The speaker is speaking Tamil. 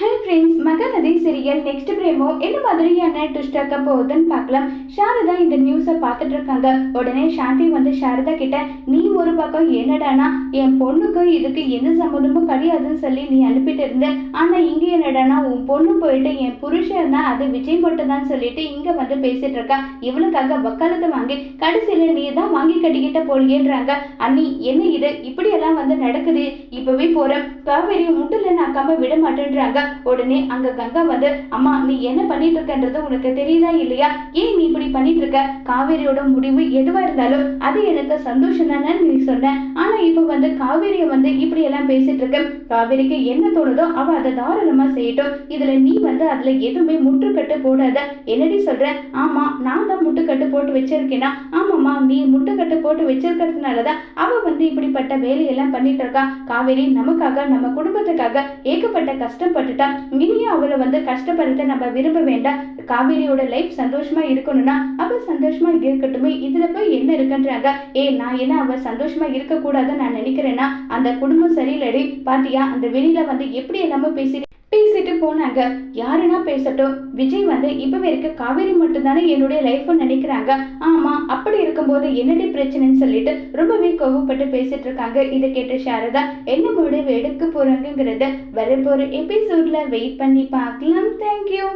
হ্যাঁ friends Mahanadhi serial next promo என்ன மாதிரியான ட்விஸ்ட் இருக்க போகுதுன்னு பார்க்கலாம். சாரதா இந்த நியூஸை பார்த்துட்டு இருக்காங்க. உடனே சாந்தி வந்து சாரதா கிட்ட நீ ஒரு பக்கம் என்னடானா என் பொண்ணுக்கு இதுக்கு எந்த சம்மந்தமும் கிடையாதுன்னு சொல்லி நீ அனுப்பிட்டு இருந்த. ஆனா இங்க என்னடானா உன் பொண்ணு போயிட்டு என் புருஷன் தான் அது விஜய் மட்டும் தான் சொல்லிட்டு இங்க வந்து பேசிட்டு இருக்கா. இவளுக்காக வக்காலத்தை வாங்கி. கடைசியில் நீ தான் வாங்கி கட்டிக்கிட்ட போலியேன்றாங்க. அண்ணி என்ன இது? இப்படியெல்லாம் வந்து நடக்குது. இப்போவே போகிறேன் காவேரி முட்டுல நாக்காம விட மாட்டேன்றாங்க. உடனே அங்க கங்கா வந்து அம்மா நீ என்ன பண்ணிட்டு இருக்கன்றது உனக்கு தெரியுதா இல்லையா? ஏன் நீ இப்படி பண்ணிட்டு இருக்க காவேரியோட முடிவு எதுவா இருந்தாலும் அது எனக்கு சந்தோஷம் தானே நீ சொன்ன. ஆனா இப்ப வந்து காவேரிய வந்து இப்படி எல்லாம் பேசிட்டு இருக்க காவேரிக்கு என்ன தோணுதோ அவ அதை தாராளமா செய்யட்டும். இதுல நீ வந்து அதுல எதுவுமே முற்றுக்கட்டு போடாத. என்னடி சொல்ற? ஆமா நான் தான் முட்டுக்கட்டு போட்டு வச்சிருக்கேனா ஆமாம்மா நீ முட்டுக்கட்டு போட்டு வச்சிருக்கிறதுனாலதான் அவ வந்து இப்படிப்பட்ட வேலையெல்லாம் பண்ணிட்டு இருக்கா காவேரி நமக்காக நம்ம குடும்பத்துக்காக ஏகப்பட்ட கஷ்டப்பட்டுட்டா. இனியும் அவளை வந்து கஷ்டப்படுத்த நம்ம விரும்ப வேண்டாம். காவேரியோட லைஃப் சந்தோஷமா இருக்கணும்னா அவள் சந்தோஷமா இருக்கட்டுமே. இதுல போய் என்ன இருக்குன்றாங்க? ஏ நான் என்ன அவ சந்தோஷமா இருக்கக்கூடாதுன்னு நான் நினைக்கிறேன்னா அந்த குடும்பம் சரியில்லடி. பாத்தியா அந்த வெளியில வந்து எப்படி எல்லாமே பேசி பேசிட்டு போனாங்க. யாருன்னா பேசட்டும். விஜய் வந்து இப்பவே இருக்க காவேரி மட்டும்தானே என்னுடைய லைஃப்னு நினைக்கிறாங்க. ஆமா அப்படி இருக்கும்போது என்னடி பிரச்சனைன்னு சொல்லிட்டு ரொம்பவே கோவப்பட்டு பேசிட்டு இருக்காங்க. இதை கேட்ட சாரதா என்ன முடிவு எடுக்க போறாங்கிறத வரப்போற எபிசோட்ல வெயிட் பண்ணி பார்க்கலாம். தேங்க்யூ